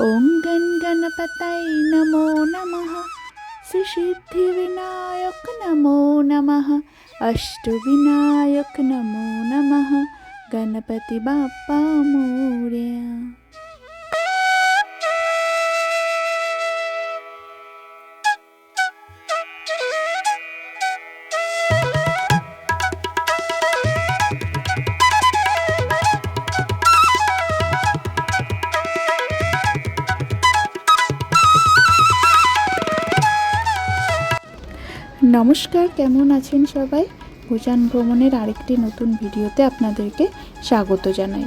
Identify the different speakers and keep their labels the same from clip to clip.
Speaker 1: ॐ गण गणपतये नमो नमः। श्रीसिद्धिविनायक नमो नमः। अष्टविनायक नमो नमः। गणपति बाप्पा मोरया নমস্কার, কেমন আছেন সবাই? ভুটান ভ্রমণের আরেকটি নতুন ভিডিওতে আপনাদেরকে স্বাগত জানাই।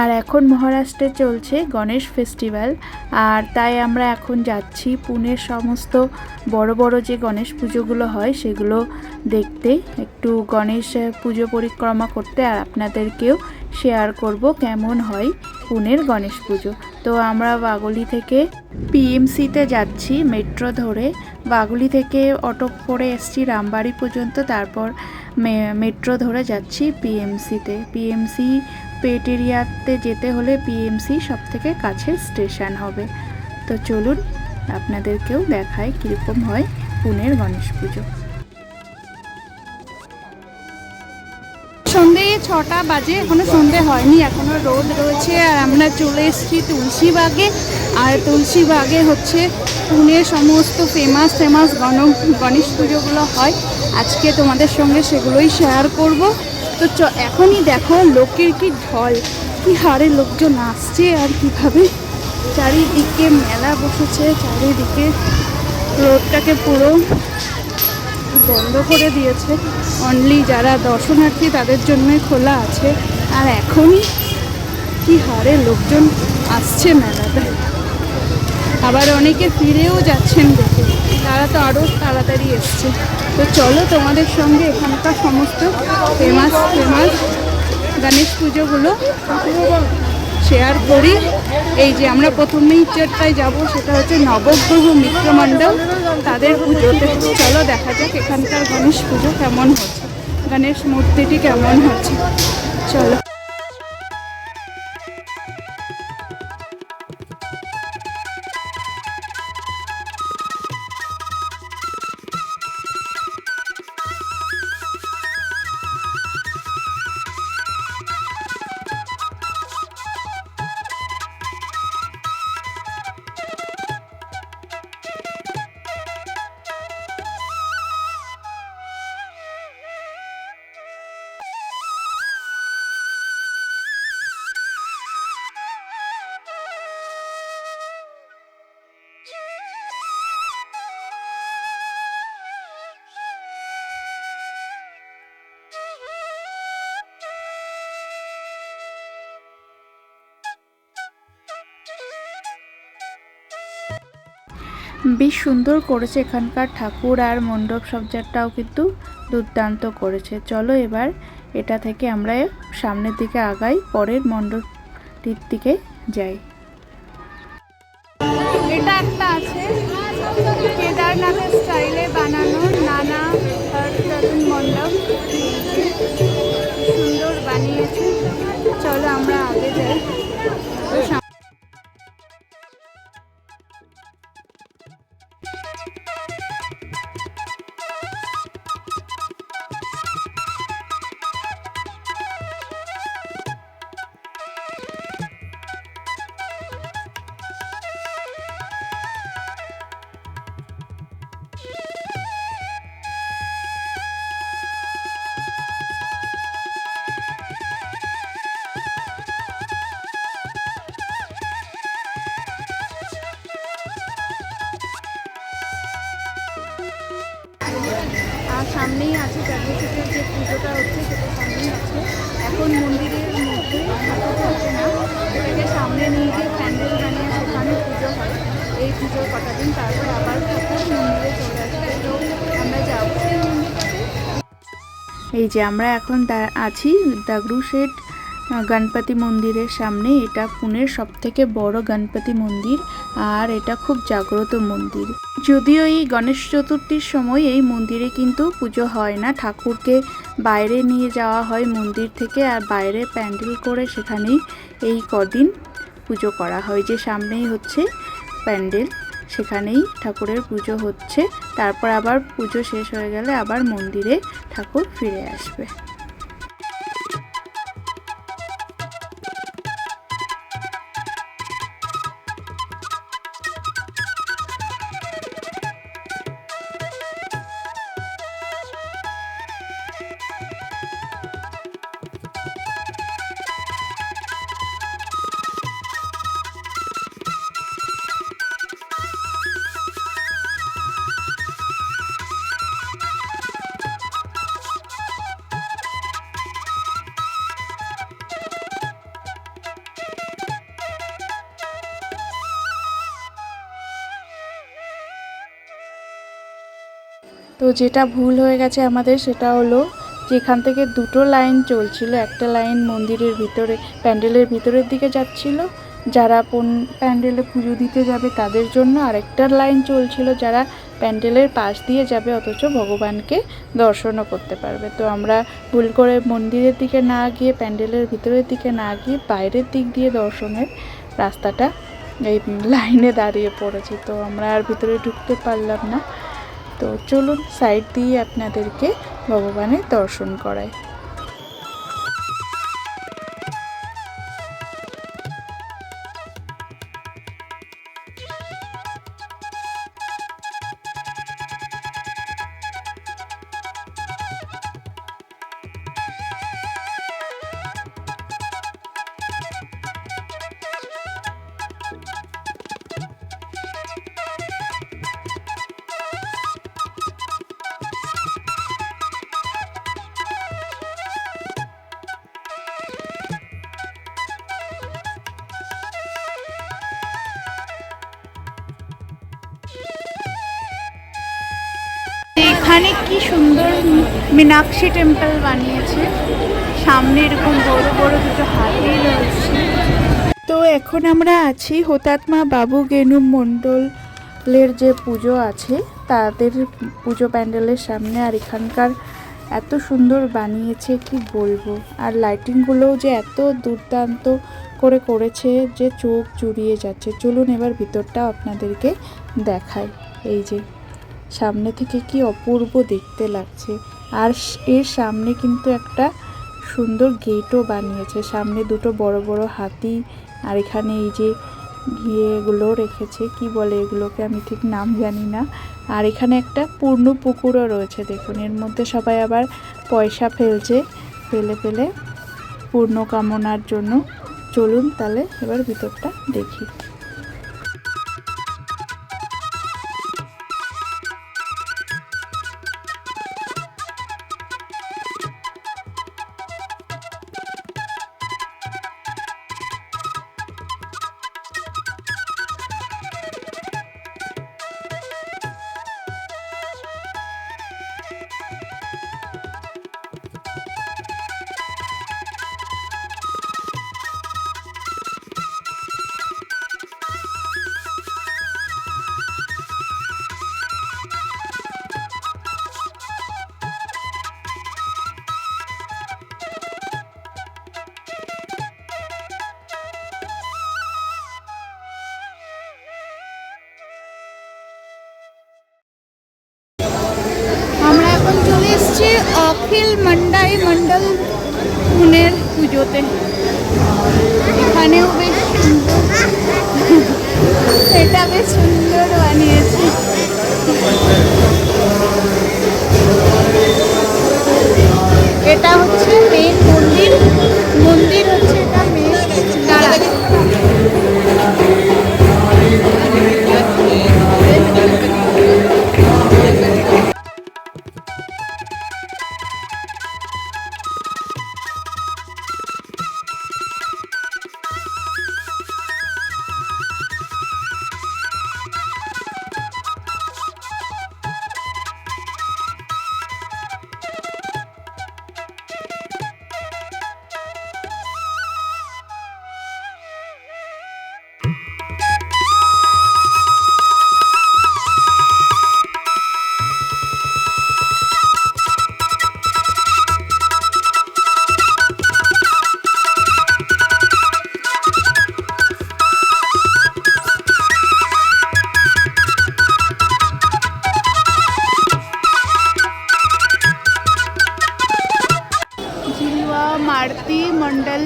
Speaker 1: আর এখন মহারাষ্ট্রে চলছে গণেশ ফেস্টিভ্যাল, আর তাই আমরা এখন যাচ্ছি পুনের সমস্ত বড় বড় যে গণেশ পুজোগুলো হয় সেগুলো দেখতে। একটু গণেশ পুজো পরিক্রমা করতে আর আপনাদেরকেও শেয়ার করব কেমন হয় পুনের গণেশ পুজো। তো আমরা বাগুলি থেকে পিএমসিতে যাচ্ছি মেট্রো ধরে। বাগুলি থেকে অটো করে এসছি রামবাড়ি পর্যন্ত, তারপর মেট্রো ধরে যাচ্ছি পিএমসিতে। পিএমসি পেট এরিয়াতে যেতে হলে পিএমসি সব থেকে কাছের স্টেশন হবে। তো চলুন, আপনাদেরকেও দেখায় কীরকম হয় পুনের গণেশ পুজো।
Speaker 2: ছটা বাজে, এখনও সন্ধে হয়নি, এখনও রোদ রয়েছে, আর আমরা চলে এসেছি তুলসীবাগে আর তুলসীবাগে হচ্ছে পুনের সমস্ত ফেমাস ফেমাস গণ, গণেশ পুজোগুলো হয়। আজকে তোমাদের সঙ্গে সেগুলোই শেয়ার করব। তো চ, এখনই দেখো লোকের কি ঢল, কি হারে লোকজন আসছে আর কীভাবে চারিদিকে মেলা বসেছে, চারিদিকে রোডটাকে পুরো বন্ধ করে দিয়েছে। অনলি যারা দর্শনার্থী তাদের জন্যই খোলা আছে। আর এখনই কি হারে লোকজন আসছে মেলাতে। আবার অনেকে ফিরেও যাচ্ছেন দেখে। তারা তো আরও তাড়াতাড়ি এসছে। তো চলো তোমাদের সঙ্গে এখানকার সমস্ত ফেমাস ফেমাস গণেশ পুজোগুলো শেয়ার করি। এই যে আমরা প্রথমেই যেটায় যাব, সেটা হচ্ছে নবগ্রহ মিত্রমণ্ডল। তাদের পুজোতে চলো, দেখা যাক এখানকার গণেশ পুজো কেমন হচ্ছে। গণেশ মূর্তিটি কেমন হচ্ছে। চলো।
Speaker 1: বেশ সুন্দর করেছে এখানকার ঠাকুর আর মণ্ডপ সজ্জাটাও কিন্তু দুর্দান্ত করেছে। চলো এবার এটা থেকে আমরা সামনের দিকে আগাই, পরের মণ্ডপটির দিকে যাই।
Speaker 2: এটা একটা আছে, কেদারনাথের কটা দিন, তারপর আবার
Speaker 1: এই যে আমরা এখন আছি দাগরু শেঠ গণপতি মন্দিরের সামনে। এটা পুনের সব থেকে বড় গণপতি মন্দির আর এটা খুব জাগ্রত মন্দির। যদিও এই গণেশ চতুর্থীর সময় এই মন্দিরে কিন্তু পুজো হয় না। ঠাকুরকে বাইরে নিয়ে যাওয়া হয় মন্দির থেকে আর বাইরে প্যান্ডেল করে সেখানেই এই কদিন পুজো করা হয়। যে সামনেই হচ্ছে প্যান্ডেল। সেখানেই ঠাকুরের পুজো হচ্ছে। তারপর আবার পুজো শেষ হয়ে গেলে আবার মন্দিরে ঠাকুর ফিরে আসবে। তো যেটা ভুল হয়ে গেছে আমাদের সেটা হলো যেখান থেকে দুটো লাইন চলছিল, একটা লাইন মন্দিরের ভিতরে, প্যান্ডেলের ভিতরের দিকে যাচ্ছিল, যারা প্যান্ডেলে পুজো দিতে যাবে তাদের জন্য আরেকটা লাইন চলছিল, যারা প্যান্ডেলের পাশ দিয়ে যাবে অথচ ভগবানকে দর্শনও করতে পারবে। তো আমরা ভুল করে মন্দিরের দিকে না গিয়ে, প্যান্ডেলের ভিতরের দিকে না গিয়ে বাইরের দিক দিয়ে দর্শনের রাস্তাটা এই লাইনে দাঁড়িয়ে পড়েছি। তো আমরা আর ভিতরে ঢুকতে পারলাম না। তো চলুন সাইড দিয়ে আপনাদেরকে ভগবানের দর্শন করাই।
Speaker 2: কি সুন্দর মীনাক্ষী টেম্পল বানিয়েছে। সামনে এরকম বড় বড় দুটো হাতি রয়েছে।
Speaker 1: তো এখন আমরা আছি হোতাত্মা বাবু গেনু মণ্ডলের যে পুজো আছে, তাদের পুজো প্যান্ডেলের সামনে। আর এখানকার এত সুন্দর বানিয়েছে, কি বলব? আর লাইটিংগুলোও যে এত দুর্দান্ত করে করেছে, যে চোখ জুড়িয়ে যাচ্ছে। চলুন এবার ভিতরটা আপনাদেরকে দেখায় এই যে সামনে থেকে কি অপূর্ব দেখতে লাগছে। আর এর সামনে কিন্তু একটা সুন্দর গেটও বানিয়েছে। সামনে দুটো বড় বড় হাতি, আর এখানে এই যে ইয়েগুলো রেখেছে, কি বলে এগুলোকে আমি ঠিক নাম জানি না। আর এখানে একটা পূর্ণ পুকুরও রয়েছে, দেখুন। এর মধ্যে সবাই আবার পয়সা ফেলছে, ফেলে ফেলে পূর্ণ কামনার জন্য। চলুন তাহলে এবার ভিতরটা দেখি।
Speaker 2: অখিল মন্ডাই মন্ডল পুনের পুজোতে এখানেও বেশ সুন্দর এটা বেশ সুন্দর বানিয়েছে এটা হচ্ছে মেন মন্দির মন্দির হচ্ছে মণ্ডল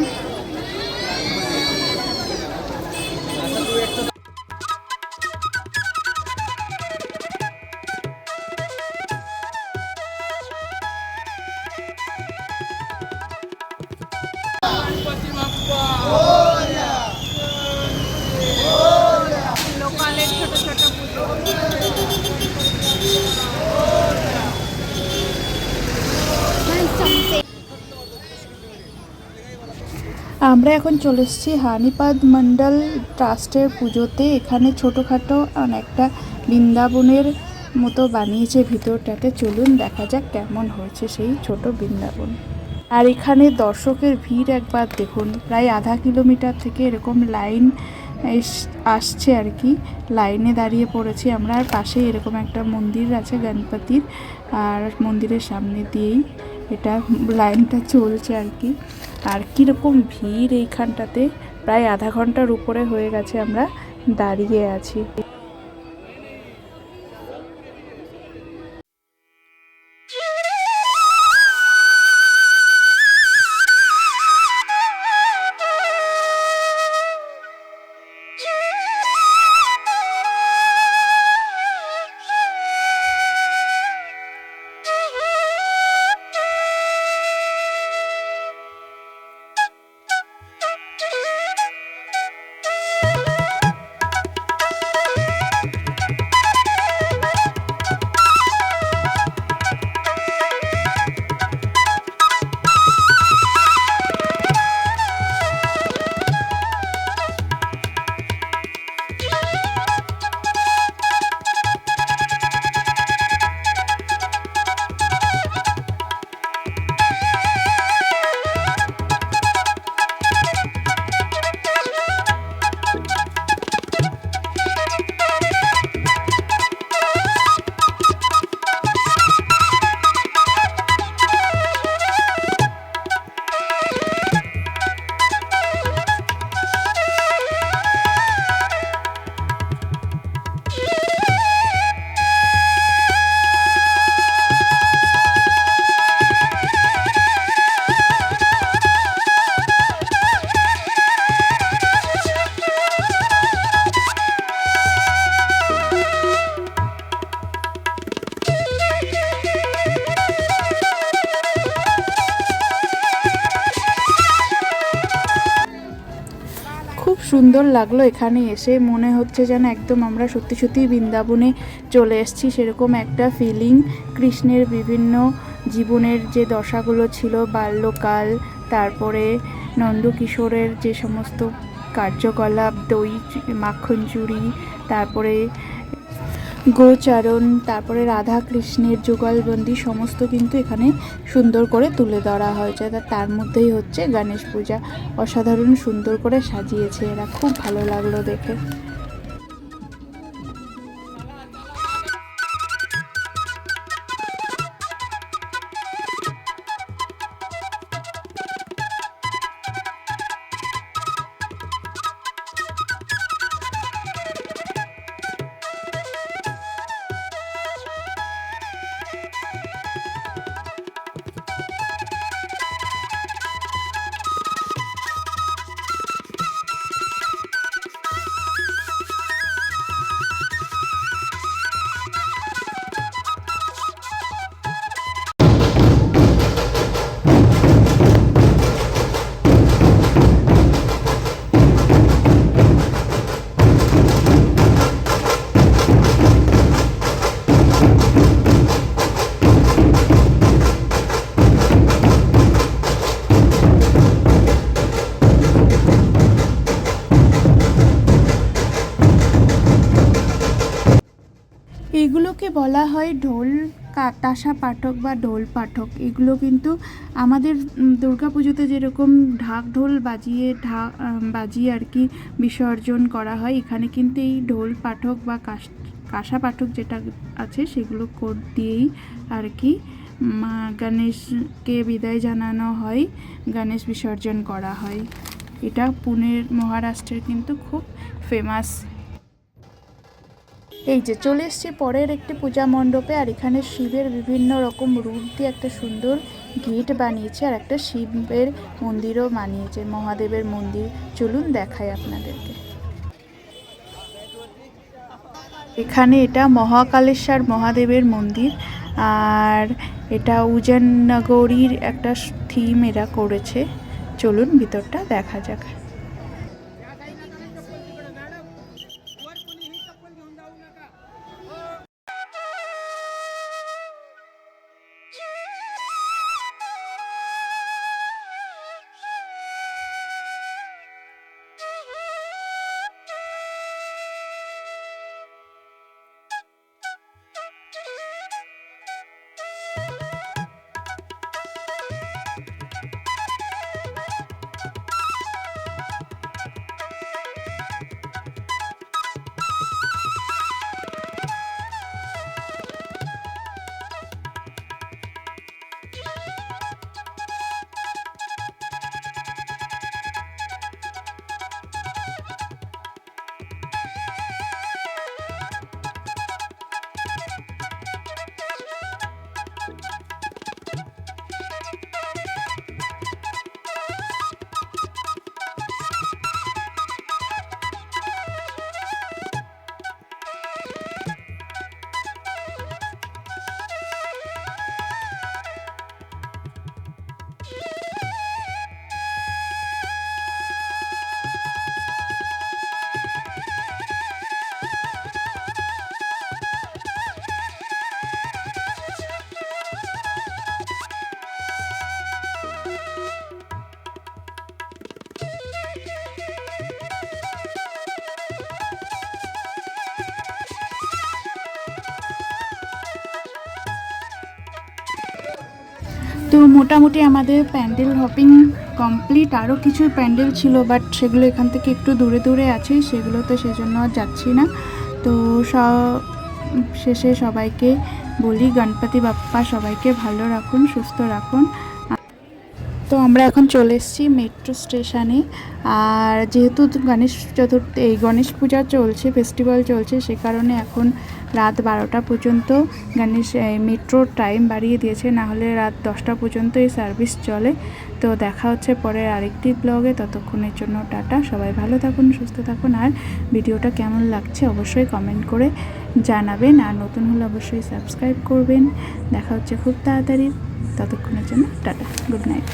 Speaker 1: আমরা এখন চলে এসেছি হানিপাদ মণ্ডল ট্রাস্টের পুজোতে। এখানে ছোটোখাটো অনেকটা বৃন্দাবনের মতো বানিয়েছে ভিতরটাতে। চলুন দেখা যাক কেমন হয়েছে সেই ছোট বৃন্দাবন। আর এখানে দর্শকের ভিড় একবার দেখুন। প্রায় আধা কিলোমিটার থেকে এরকম লাইন আসছে আর কি। লাইনে দাঁড়িয়ে পড়েছি আমরা। আর পাশে এরকম একটা মন্দির আছে গণপতির। আর মন্দিরের সামনে দিয়েই এটা লাইনটা চলছে আর কি। আর কীরকম ভিড় এইখানটাতে? প্রায় আধা ঘণ্টার উপরে হয়ে গেছে আমরা দাঁড়িয়ে আছি। সুন্দর লাগল এখানে এসে। মনে হচ্ছে যেন একদম আমরা সত্যি সত্যি বৃন্দাবনে চলে এসেছি। সেরকম একটা ফিলিং কৃষ্ণের বিভিন্ন জীবনের যে দশাগুলো ছিল, বাল্যকাল, তারপরে নন্দকিশোরের যে সমস্ত কার্যকলাপ, দই, মাখন চুরি, তারপরে গোচারণ, তারপরে রাধা কৃষ্ণের যুগলবন্দি সমস্ত কিন্তু এখানে সুন্দর করে তুলে ধরা হয়েছে। তার মধ্যেই হচ্ছে গণেশ পূজা। অসাধারণ সুন্দর করে সাজিয়েছে এরা। খুব ভালো লাগল দেখে। এগুলোকে বলা হয় ঢোল তাসা পাঠক বা ঢোল পাঠক। এগুলো কিন্তু আমাদের দুর্গাপুজোতে যেরকম ঢাক ঢোল বাজিয়ে ঢা আম, বাজিয়ে আর কি বিসর্জন করা হয় এখানে কিন্তু এই ঢোল পাঠক বা কাস কাঁসা পাঠক যেটা আছে সেগুলো কোড দিয়েই আর কি মা গণেশকে বিদায় জানানো হয় গণেশ বিসর্জন করা হয়। এটা পুনের মহারাষ্ট্রের কিন্তু খুব ফেমাস এই যে চলে এসছি পরের একটি পূজা মণ্ডপে, আর এখানে শিবের বিভিন্ন রকম রূপ দিয়ে একটা সুন্দর গেট বানিয়েছে, আর একটা শিবের মন্দিরও বানিয়েছে, মহাদেবের মন্দির। চলুন দেখাই আপনাদেরকে। এখানে এটা মহাকালেশ্বর মহাদেবের মন্দির, আর এটা উজাননগরীর একটা থিম এরা করেছে। চলুন ভিতরটা দেখা যাক। তো মোটামুটি আমাদের প্যান্ডেল হপিং কমপ্লিট। আরও কিছু প্যান্ডেল ছিল, বাট সেগুলো এখান থেকে একটু দূরে দূরে আছে সেগুলো তো সেজন্য যাচ্ছি না। তো শেষে সবাইকে বলি, গণপতি বাপ্পা সবাইকে ভালো রাখুন, সুস্থ রাখুন। তো আমরা এখন চলে এসেছি মেট্রো স্টেশনে। আর যেহেতু গণেশ চতুর্থী, এই গণেশ পূজা চলছে, ফেস্টিভ্যাল চলছে, সে কারণে এখন রাত বারোটা পর্যন্ত এই মেট্রোর টাইম বাড়িয়ে দিয়েছে। না হলে রাত দশটা পর্যন্ত এই সার্ভিস চলে। তো দেখা হচ্ছে পরের আরেকটি ব্লগে ততক্ষণের জন্য টাটা। সবাই ভালো থাকুন, সুস্থ থাকুন। আর ভিডিওটা কেমন লাগছে অবশ্যই কমেন্ট করে জানাবেন। আর নতুন হলে অবশ্যই সাবস্ক্রাইব করবেন। দেখা হচ্ছে খুব তাড়াতাড়ি। ততক্ষণের জন্য টাটা। Good night